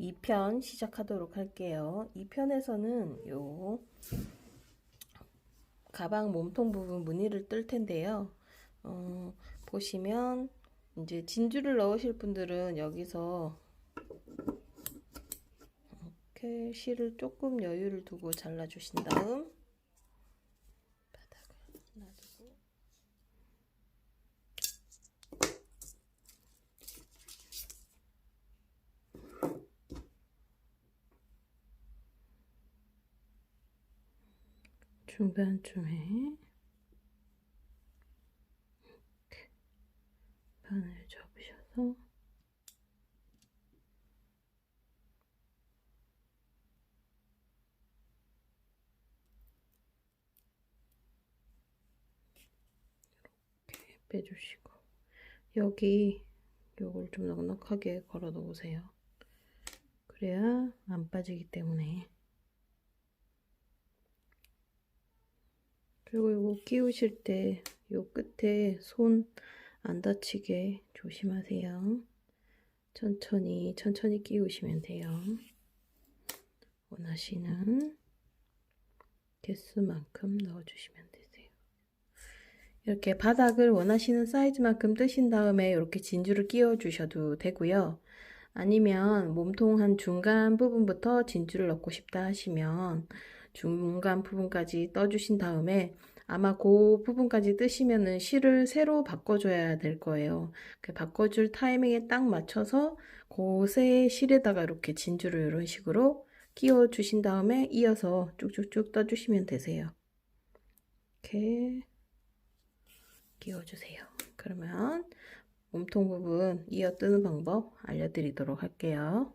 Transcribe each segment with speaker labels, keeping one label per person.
Speaker 1: 2편 시작하도록 할게요. 2편에서는 요 가방 몸통 부분 무늬를 뜰 텐데요. 어, 보시면 이제 진주를 넣으실 분들은 여기서 이렇게 실을 조금 여유를 두고 잘라주신 다음 바닥을 놔두고 중간쯤에 이렇게 바늘 접으셔서 이렇게 빼주시고 여기 요걸 좀 넉넉하게 걸어 놓으세요. 그래야 안 빠지기 때문에 그리고 이거 끼우실 때요 끝에 손 안 다치게 조심하세요. 천천히 천천히 끼우시면 돼요. 원하시는 개수만큼 넣어주시면 되세요. 이렇게 바닥을 원하시는 사이즈만큼 뜨신 다음에 이렇게 진주를 끼워 주셔도 되고요. 아니면 몸통 한 중간 부분부터 진주를 넣고 싶다 하시면 중간 부분까지 떠주신 다음에 아마 그 부분까지 뜨시면은 실을 새로 바꿔줘야 될 거예요. 그 바꿔줄 타이밍에 딱 맞춰서 곳에 실에다가 이렇게 진주를 이런 식으로 끼워 주신 다음에 이어서 쭉쭉쭉 떠주시면 되세요. 이렇게 끼워주세요. 그러면 몸통 부분 이어 뜨는 방법 알려드리도록 할게요.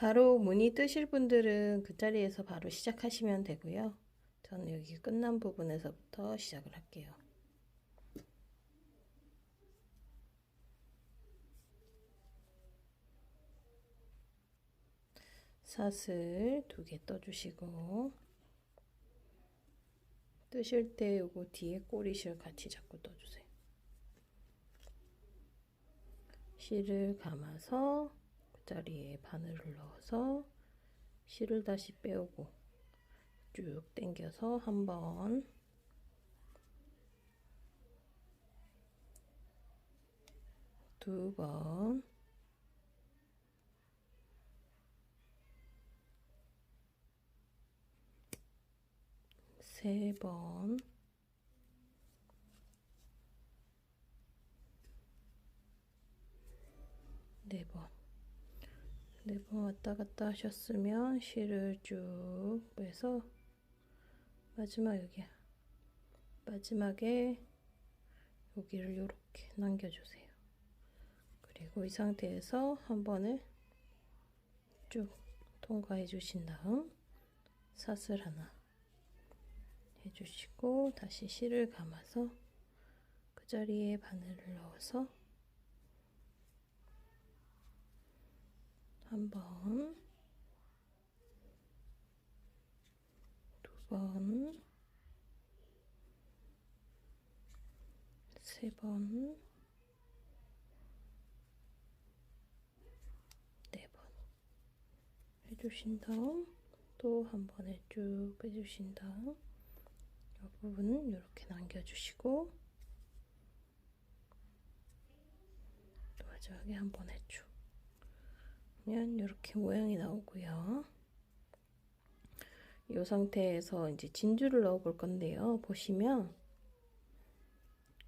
Speaker 1: 바로 무늬 뜨실 분들은 그 자리에서 바로 시작하시면 되고요. 저는 여기 끝난 부분에서부터 시작을 할게요. 사슬 두 개 떠주시고 뜨실 때 요거 뒤에 꼬리실 같이 잡고 떠주세요. 실을 감아서 그 자리에 바늘을 넣어서 실을 다시 빼오고 쭉 당겨서 한번 두 번, 세 번, 네 번. 네 번 왔다 갔다 하셨으면 실을 쭉 빼서 마지막 여기야. 마지막에 여기를 이렇게 남겨주세요. 그리고 이 상태에서 한 번을 쭉 통과해 주신 다음 사슬 하나 해주시고 다시 실을 감아서 그 자리에 바늘을 넣어서 한 번, 두 번, 세 번, 네번 해주신 다음 또 한 번에 쭉 빼주신 다음 이 부분은 이렇게 남겨주시고 또 마지막에 한번 해줘. 그러면 이렇게 모양이 나오고요. 이 상태에서 이제 진주를 넣어 볼 건데요. 보시면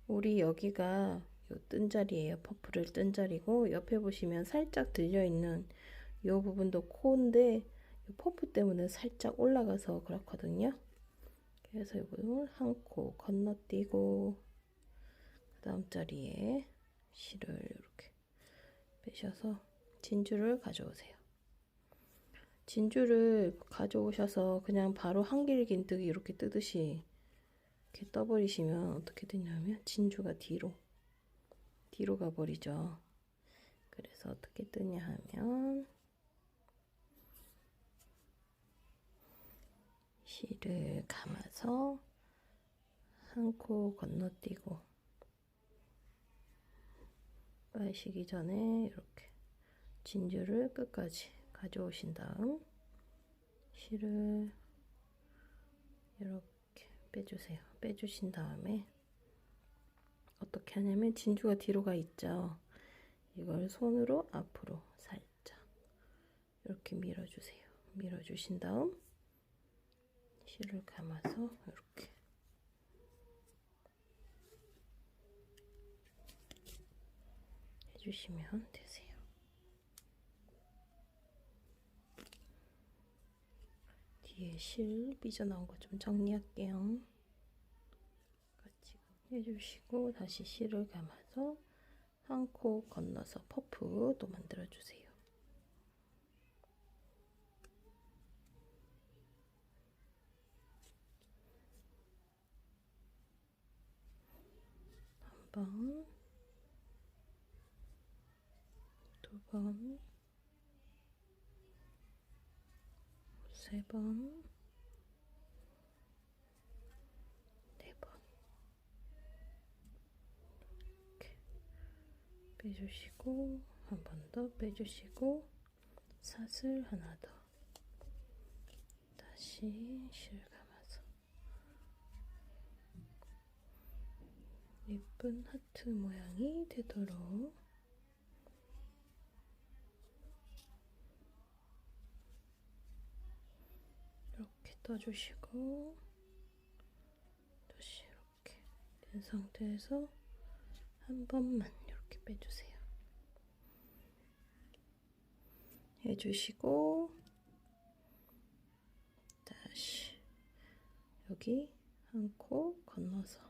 Speaker 1: 우리 여기가 요뜬 자리예요. 퍼프를 뜬 자리고 옆에 보시면 살짝 들려 있는 이 부분도 코인데 이 퍼프 때문에 살짝 올라가서 그렇거든요. 그래서 이걸 한 코 건너뛰고 그 다음 자리에 실을 이렇게 빼셔서 진주를 가져오세요. 진주를 가져오셔서 그냥 바로 한길 긴뜨기 이렇게 뜨듯이 이렇게 떠버리시면 어떻게 되냐면 진주가 뒤로 뒤로 가버리죠. 그래서 어떻게 뜨냐 하면 실을 감아서 한 코 건너뛰고 빠시기 전에 이렇게 진주를 끝까지 가져오신 다음 실을 이렇게 빼주세요. 빼주신 다음에 어떻게 하냐면 진주가 뒤로 가 있죠. 이걸 손으로 앞으로 살짝 이렇게 밀어주세요. 밀어주신 다음 실을 감아서 이렇게 해주시면 되세요. 뒤에 실 삐져나온 거 좀 정리할게요. 같이 해주시고 다시 실을 감아서 한 코 건너서 퍼프 또 만들어 주세요. 한 번, 두 번, 세 번, 네 번. 이렇게 빼주시고, 한 번 더 빼주시고, 사슬 하나 더. 다시 실 감아서. 예쁜 하트 모양이 되도록 이렇게 떠주시고 다시 이렇게 된 상태에서 한 번만 이렇게 빼주세요. 해주시고 다시 여기 한 코 건너서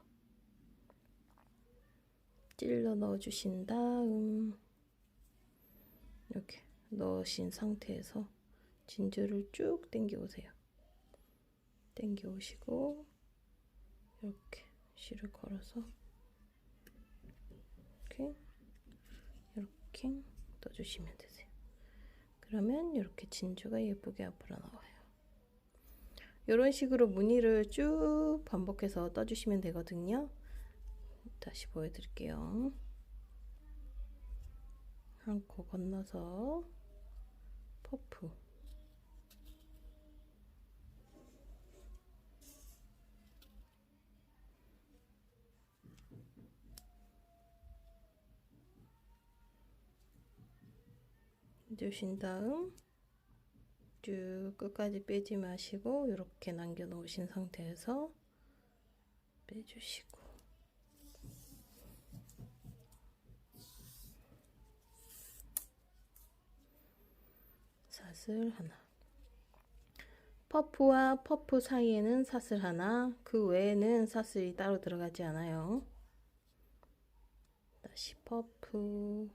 Speaker 1: 찔러 넣어주신 다음 이렇게 넣으신 상태에서 진주를 쭉 당겨 오세요. 당겨 오시고 이렇게 실을 걸어서 이렇게 이렇게 떠주시면 되세요. 그러면 이렇게 진주가 예쁘게 앞으로 나와요. 이런 식으로 무늬를 쭉 반복해서 떠주시면 되거든요. 다시 보여드릴게요. 한코 건너서 퍼프 해주신 다음 쭉 끝까지 빼지 마시고 이렇게 남겨 놓으신 상태에서 빼주시고. 사슬 하나. 퍼프와 퍼프 사이에는 사슬 하나 그 외에는 사슬이 따로 들어가지 않아요. 다시 퍼프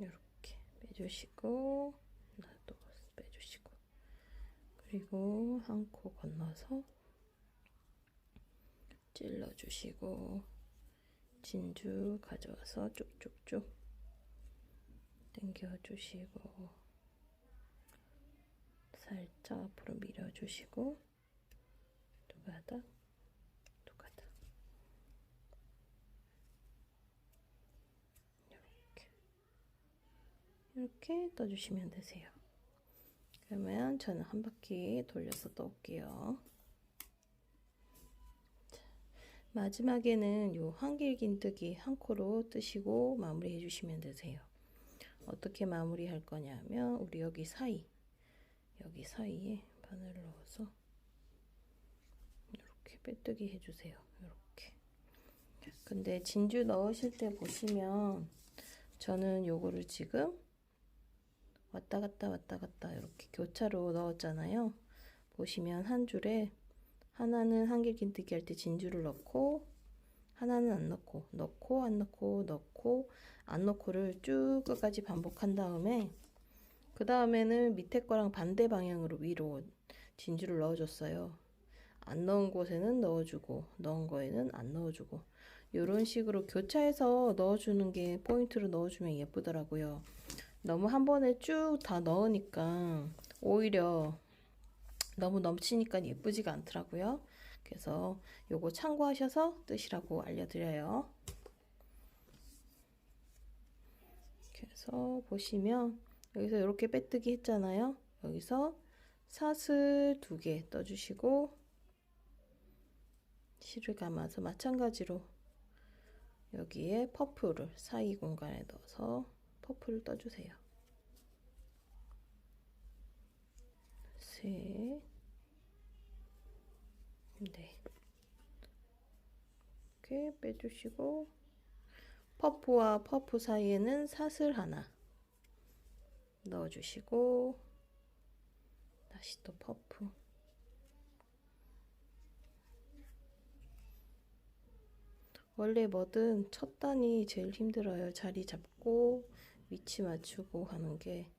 Speaker 1: 이렇게 빼주시고 나도 빼주시고. 그리고 한 코 건너서 찔러주시고 진주 가져와서 쭉쭉쭉 당겨주시고 살짝 앞으로 밀어주시고 두 가닥 두 가닥 이렇게 이렇게 떠주시면 되세요. 그러면 저는 한 바퀴 돌려서 떠올게요. 자, 마지막에는 요 한길긴뜨기 한 코로 뜨시고 마무리 해주시면 되세요. 어떻게 마무리 할 거냐면 우리 여기 사이 여기 사이에 바늘을 넣어서 이렇게 빼뜨기 해주세요. 이렇게. 근데 진주 넣으실 때 보시면 저는 요거를 지금 왔다 갔다 왔다 갔다 이렇게 교차로 넣었잖아요. 보시면 한 줄에 하나는 한길긴뜨기 할 때 진주를 넣고 하나는 안 넣고 넣고 안 넣고 넣고 안 넣고를 쭉 끝까지 반복한 다음에 그 다음에는 밑에 거랑 반대 방향으로 위로 진주를 넣어줬어요. 안 넣은 곳에는 넣어주고 넣은 거에는 안 넣어주고 이런 식으로 교차해서 넣어주는 게 포인트로 넣어주면 예쁘더라고요. 너무 한 번에 쭉 다 넣으니까 오히려 너무 넘치니까 예쁘지가 않더라고요. 그래서 요거 참고하셔서 뜨시라고 알려드려요. 그래서 보시면 여기서 이렇게 빼뜨기 했잖아요. 여기서 사슬 두 개 떠주시고 실을 감아서 마찬가지로 여기에 퍼프를 사이 공간에 넣어서 퍼프를 떠주세요. 셋, 네. 이렇게 빼주시고 퍼프와 퍼프 사이에는 사슬 하나 넣어주시고 다시 또 퍼프 원래 뭐든 첫 단이 제일 힘들어요. 자리 잡고 위치 맞추고 하는 게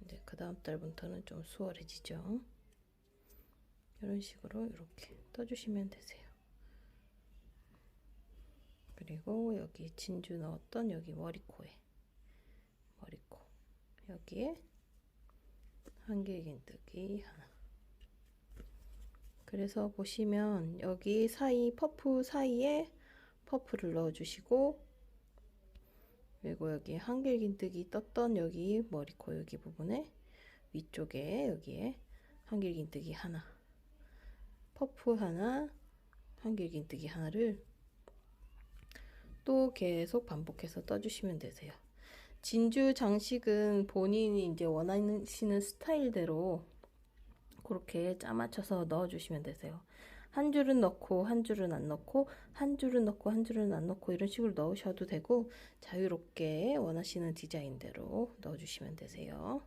Speaker 1: 이제 그 다음 달부터는 좀 수월해지죠. 이런 식으로 이렇게 떠주시면 되세요. 그리고 여기 진주 넣었던 여기 머리코에 머리코 여기에 한길긴뜨기 하나 그래서 보시면 여기 사이 퍼프 사이에 퍼프를 넣어주시고 그리고 여기 한길긴뜨기 떴던 여기 머리 코 여기 부분에 위쪽에 여기에 한길긴뜨기 하나 퍼프 하나 한길긴뜨기 하나를 또 계속 반복해서 떠주시면 되세요. 진주 장식은 본인이 이제 원하시는 스타일대로 그렇게 짜 맞춰서 넣어주시면 되세요. 한 줄은 넣고 한 줄은 안 넣고 한 줄은 넣고 한 줄은 안 넣고 이런 식으로 넣으셔도 되고 자유롭게 원하시는 디자인대로 넣어주시면 되세요.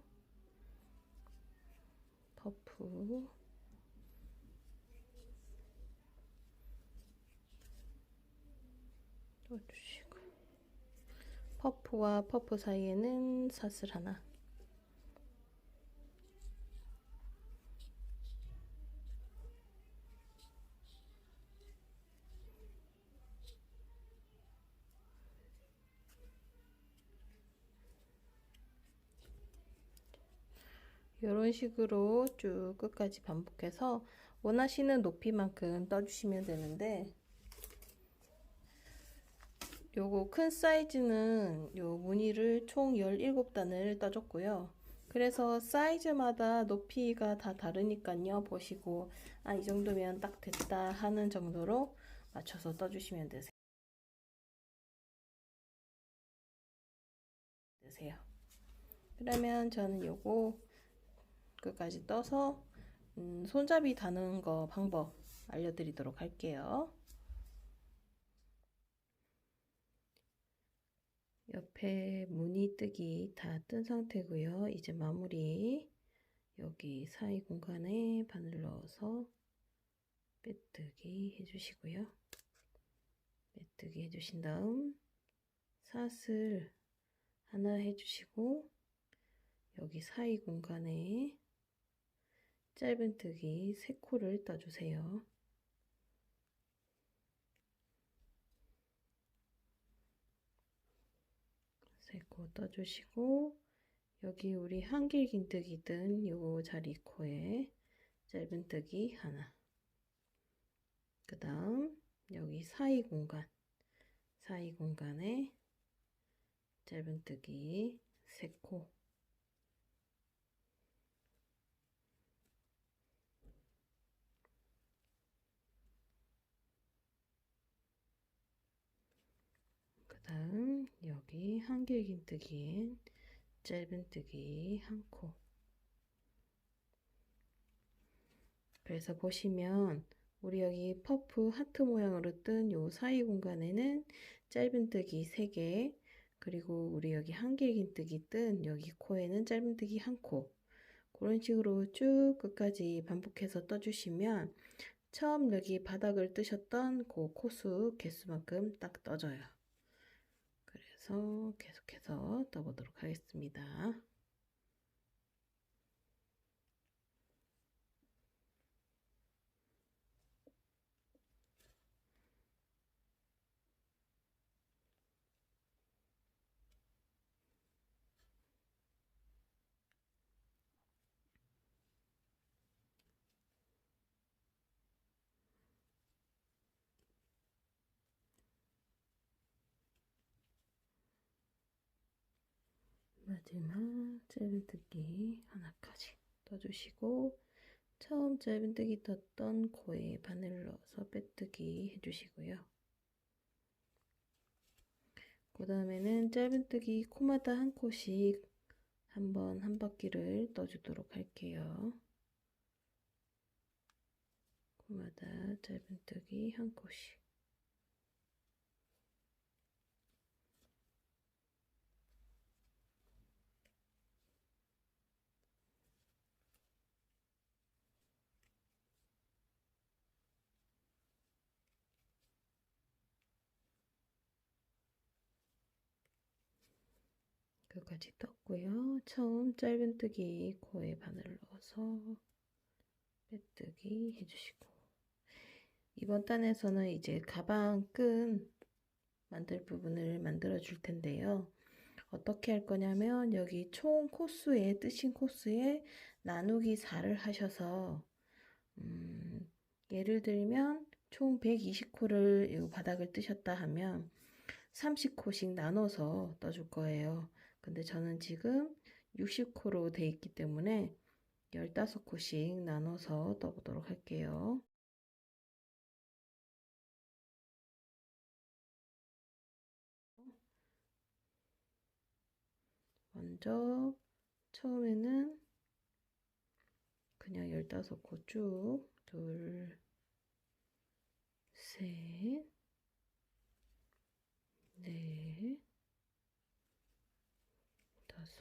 Speaker 1: 퍼프. 넣어주시고. 퍼프와 퍼프 사이에는 사슬 하나 이런 식으로 쭉 끝까지 반복해서 원하시는 높이만큼 떠주시면 되는데 요거 큰 사이즈는 요 무늬를 총 17단을 떠줬고요. 그래서 사이즈마다 높이가 다 다르니까요. 보시고 아 이 정도면 딱 됐다 하는 정도로 맞춰서 떠주시면 되세요. 되세요. 그러면 저는 요거 끝까지 떠서 음, 손잡이 다는 거 방법 알려드리도록 할게요. 옆에 무늬 뜨기 다 뜬 상태고요. 이제 마무리 여기 사이 공간에 바늘 넣어서 빼뜨기 해주시고요. 빼뜨기 해주신 다음 사슬 하나 해주시고 여기 사이 공간에 짧은뜨기 3코를 떠주세요. 세코 떠주시고 여기 우리 한길긴뜨기든 요 자리 코에 짧은뜨기 하나. 그 다음 여기 사이 공간. 사이 공간에 짧은뜨기 3코 다음 여기 한길긴뜨기엔 짧은뜨기 한 코. 그래서 보시면 우리 여기 퍼프 하트 모양으로 뜬 요 사이 공간에는 짧은뜨기 3개 그리고 우리 여기 한길긴뜨기 뜬 여기 코에는 짧은뜨기 한 코. 그런 식으로 쭉 끝까지 반복해서 떠주시면 처음 여기 바닥을 뜨셨던 그 코수 개수만큼 딱 떠져요. 그래서 계속해서 떠보도록 하겠습니다. 마지막 짧은뜨기 하나까지 떠주시고 처음 짧은뜨기 떴던 코에 바늘을 넣어서 빼뜨기 해주시고요. 그 다음에는 짧은뜨기 코마다 한 코씩 한번 한 바퀴를 떠주도록 할게요. 코마다 짧은뜨기 한 코씩 끝까지 떴고요. 처음 짧은뜨기 코에 바늘을 넣어서 빼뜨기 해주시고 이번 단에서는 이제 가방 끈 만들 부분을 만들어 줄 텐데요. 어떻게 할 거냐면 여기 총 코스에 뜨신 코스에 나누기 4를 하셔서 음, 예를 들면 총 120코를 이 바닥을 뜨셨다 하면 30코씩 나눠서 떠줄 거예요. 근데 저는 지금 60코로 돼 있기 때문에 15코씩 나눠서 떠보도록 할게요. 먼저 처음에는 그냥 15코 쭉 둘, 셋, 넷,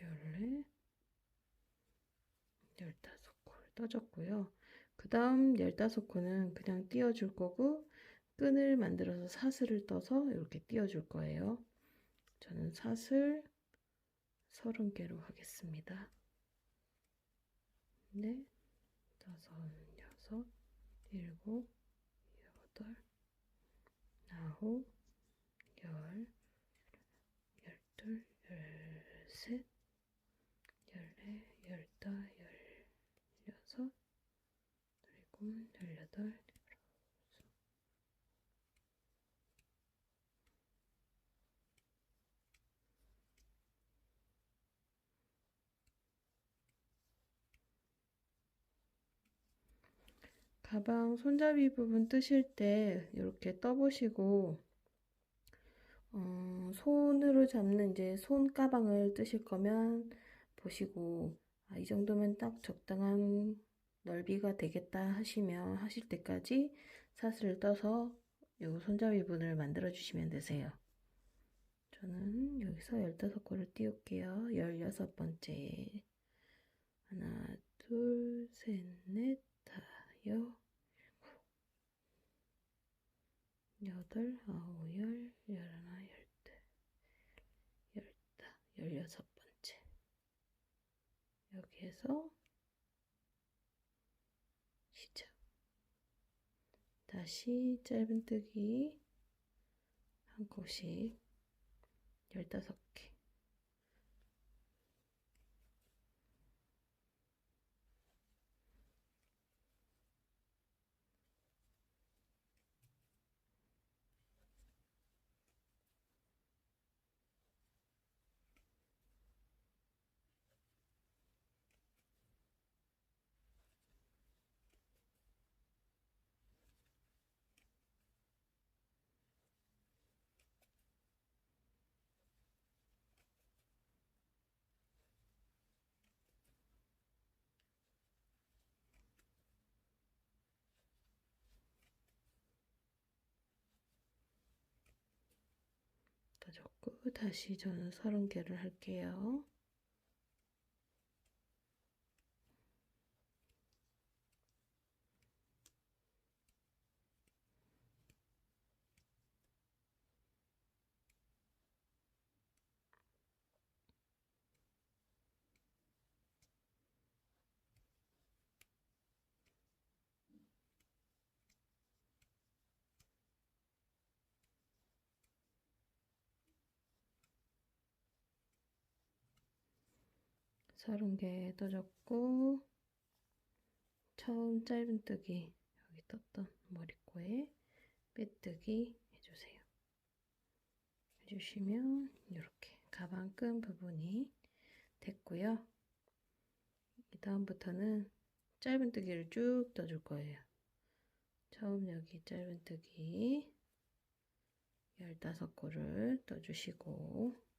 Speaker 1: 열넷, 열다섯 코를 떠줬고요. 그 다음 열다섯 코는 그냥 띄워줄 거고 끈을 만들어서 사슬을 떠서 이렇게 띄워줄 거예요. 저는 사슬 30개로 하겠습니다. 네, 다섯, 여섯, 일곱, 여덟, 아홉, 열, 열둘, 열셋, 열넷, 열다, 열여섯, 열일곱, 열여덟, 가방 손잡이 부분 뜨실 때 이렇게 떠보시고 어, 손으로 잡는 이제 손 가방을 뜨실 거면 보시고 아, 이 정도면 딱 적당한 넓이가 되겠다 하시면 하실 때까지 사슬을 떠서 요 손잡이 부분을 만들어 주시면 되세요. 저는 여기서 15코를 띄울게요. 16번째 하나 둘 셋 넷 다섯 여덟, 아홉, 열, 열하나, 열둘, 열다, 열여섯 번째. 여기에서 시작. 다시 짧은뜨기 한 코씩 열다섯 개. 적고 다시 저는 30개를 할게요. 서른 개 떠줬고 처음 짧은뜨기 여기 떴던 머리꼬에 빼뜨기 해주세요. 해주시면 이렇게 가방끈 부분이 됐고요. 이 다음부터는 짧은뜨기를 쭉 떠줄 거예요. 처음 여기 짧은뜨기 15코를 떠주시고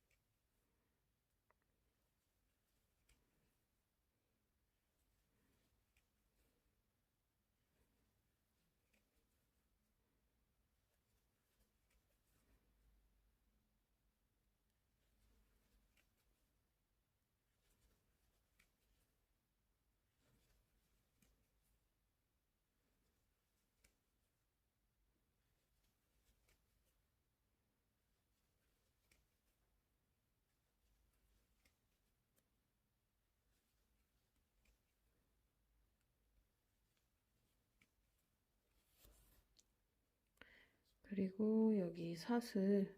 Speaker 1: 그리고 여기 사슬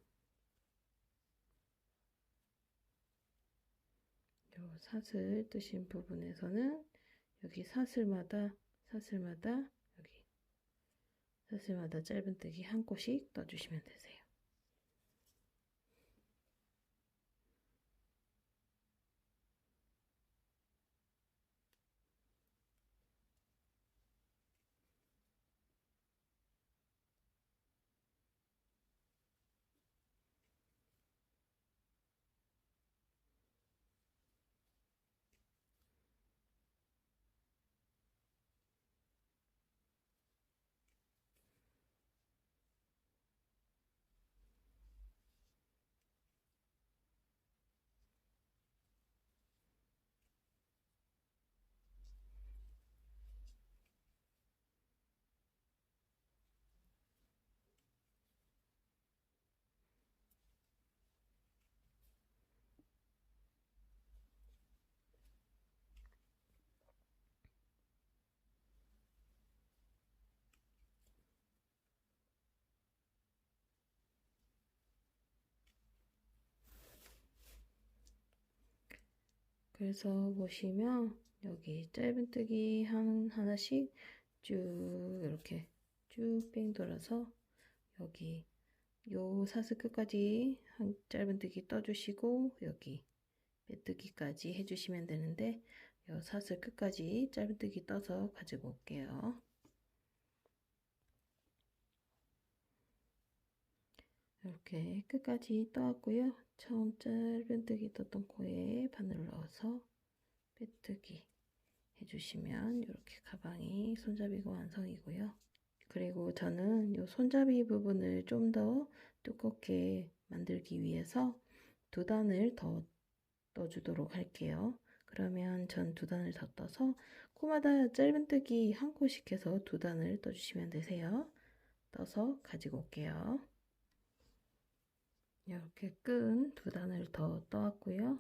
Speaker 1: 요 사슬 뜨신 부분에서는 여기 사슬마다 사슬마다 여기 사슬마다 짧은뜨기 한 코씩 떠주시면 되세요. 그래서 보시면 여기 짧은뜨기 한 하나씩 쭉 이렇게 쭉 뺑 돌아서 여기 요 사슬 끝까지 한 짧은뜨기 떠주시고 여기 빼뜨기까지 해주시면 되는데 요 사슬 끝까지 짧은뜨기 떠서 가지고 올게요. 이렇게 끝까지 떠왔고요. 처음 짧은뜨기 떴던 코에 바늘을 넣어서 빼뜨기 해주시면 이렇게 가방이 손잡이가 완성이고요. 그리고 저는 이 손잡이 부분을 좀 더 두껍게 만들기 위해서 두 단을 더 떠주도록 할게요. 그러면 전 두 단을 더 떠서 코마다 짧은뜨기 한 코씩 해서 두 단을 떠주시면 되세요. 떠서 가지고 올게요. 이렇게 끈 두 단을 더 떠왔고요.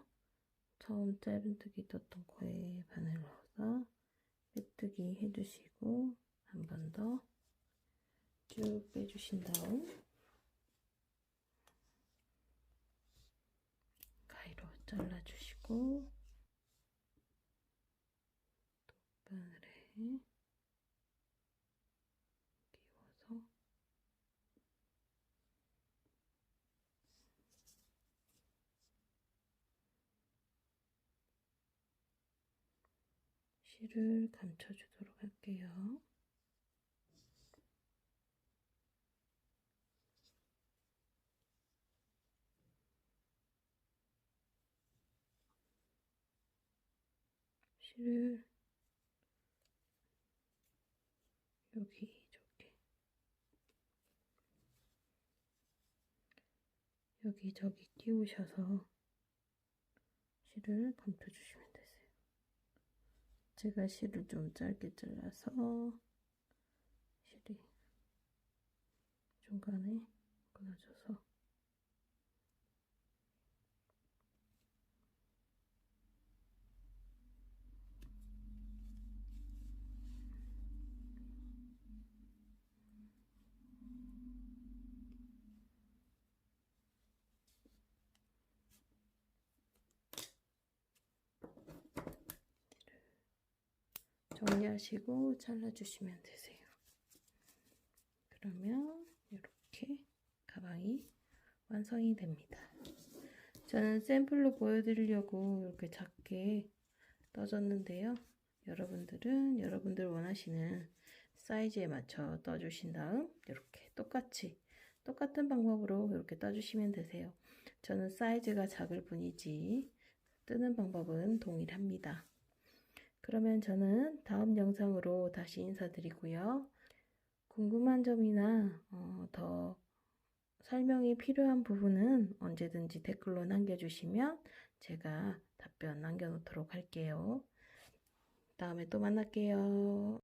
Speaker 1: 처음 짧은뜨기 떴던 코에 바늘 넣어서 빼뜨기 해주시고 한 번 더 쭉 빼주신 다음 가위로 잘라주시고 똑바늘에 끼워서 실을 감춰주도록 할게요. 실을 여기 저기 여기 저기 끼우셔서 실을 감춰주시면 되세요. 제가 실을 좀 짧게 잘라서 실이 중간에 끊어져서 정리하시고 잘라주시면 되세요. 그러면 이렇게 가방이 완성이 됩니다. 저는 샘플로 보여드리려고 이렇게 작게 떠줬는데요. 여러분들은 여러분들 원하시는 사이즈에 맞춰 떠주신 다음 이렇게 똑같이 똑같은 방법으로 이렇게 떠주시면 되세요. 저는 사이즈가 작을 뿐이지 뜨는 방법은 동일합니다. 그러면 저는 다음 영상으로 다시 인사드리고요. 궁금한 점이나 어, 더 설명이 필요한 부분은 언제든지 댓글로 남겨주시면 제가 답변 남겨놓도록 할게요. 다음에 또 만날게요.